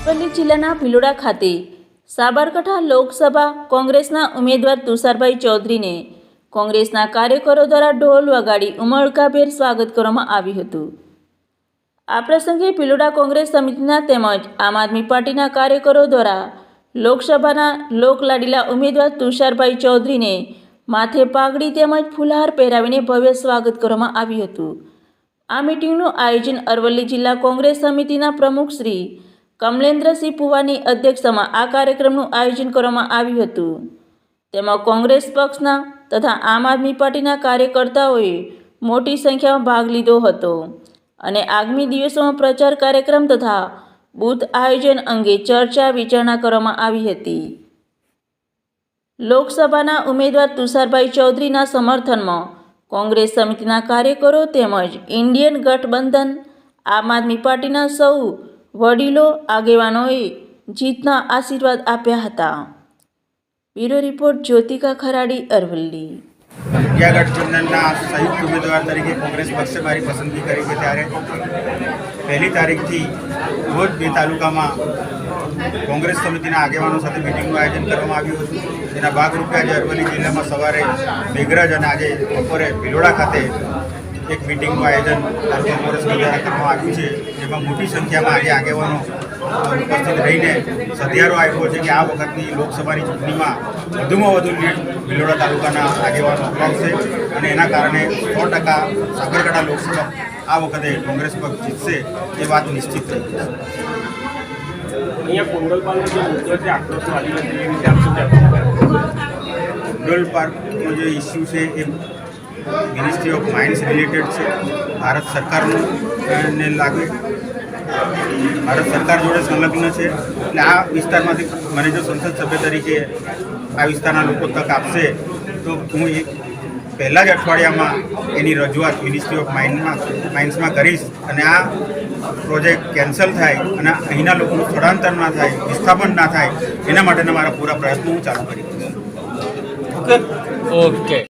અરવલ્લી જિલ્લાના ભિલોડા ખાતે સાબરકાંઠા લોકસભા કોંગ્રેસના ઉમેદવાર તુષારભાઈ ચૌધરીને કોંગ્રેસના કાર્યકરો દ્વારા ઢોલ વગાડી ઉમળકાભેર સ્વાગત કરવામાં આવ્યું હતું. આ પ્રસંગે ભિલોડા કોંગ્રેસ સમિતિના તેમજ આમ આદમી પાર્ટીના કાર્યકરો દ્વારા લોકસભાના લોકલાડીલા ઉમેદવાર તુષારભાઈ ચૌધરીને માથે પાઘડી તેમજ ફુલહાર પહેરાવીને ભવ્ય સ્વાગત કરવામાં આવ્યું હતું. આ મિટિંગનું આયોજન અરવલ્લી જિલ્લા કોંગ્રેસ સમિતિના પ્રમુખ શ્રી કમલેન્દ્રસિંહ પુવાની અધ્યક્ષતામાં આ કાર્યક્રમનું આયોજન કરવામાં આવ્યું હતું. તેમાં કોંગ્રેસ પક્ષના તથા આમ આદમી પાર્ટીના કાર્યકર્તાઓએ મોટી સંખ્યામાં ભાગ લીધો હતો અને આગામી દિવસોમાં પ્રચાર કાર્યક્રમ તથા બૂથ આયોજન અંગે ચર્ચા વિચારણા કરવામાં આવી હતી. લોકસભાના ઉમેદવાર તુષારભાઈ ચૌધરીના સમર્થનમાં કોંગ્રેસ સમિતિના કાર્યકરો તેમજ ઇન્ડિયન ગઠબંધન, આમ આદમી પાર્ટીના સૌ વડીલો, આગેવાનોએ જીતના આશીર્વાદ આપ્યા હતા. Bureau report, Jyotika Kharadi, Aravalli. India ગઠબંધનના સંયુક્ત ઉમેદવાર તરીકે કોંગ્રેસ પક્ષે મારી પસંદગી કરી છે ત્યારે પહેલી તારીખથી રોજ બે તાલુકામાં કોંગ્રેસ સમિતિના આગેવાનો સાથે મિટિંગનું આયોજન કરવામાં આવ્યું હતું. જેના ભાગરૂપે આજે અરવલ્લી જિલ્લામાં સવારે મેઘરજ અને આજે બપોરે ભિલોડા ખાતે એક મિટિંગનું આયોજન તાલુકા કોંગ્રેસ દ્વારા કરવામાં આવ્યું છે જેમાં મોટી સંખ્યામાં આજે આગેવાનો ઉપસ્થિત રહીને સધિયારો આપ્યો છે કે આ વખતની લોકસભાની ચૂંટણીમાં વધુમાં વધુ લીડ ભિલોડા તાલુકાના આગેવાનો અપાવશે અને એના કારણે સો ટકા સાબરકાંઠા લોકસભા આ વખતે કોંગ્રેસ પક્ષ જીતશે એ વાત નિશ્ચિત થઈ છે અહીંયા કોંગલપાલનો જે મુદ્દો છે આક્રોશનો આદિવાસી એ વિશે આપ શું કહેવા માંગો? પાર્કનો જે ઇસ્યુ છે એ મિનિસ્ટ્રી ઓફ માઇન્સ રિલેટેડ છે. ભારત સરકારનું લાગે. ભારત સરકાર જોડે સંલગ્ન છે. એટલે આ વિસ્તારમાંથી મને જો સંસદ સભ્ય તરીકે આ વિસ્તારના લોકો તક આપશે, તો હું એક પહેલાં જ અઠવાડિયામાં એની રજૂઆત મિનિસ્ટ્રી ઓફ માઇન્ડમાં માઇન્સમાં કરીશ અને આ પ્રોજેક્ટ કેન્સલ થાય અને અહીંના લોકોનું સ્થળાંતર ના થાય, વિસ્થાપન ના થાય, એના માટેના મારા પૂરા પ્રયત્નો હું ચાલુ કરી ઓકે ઓકે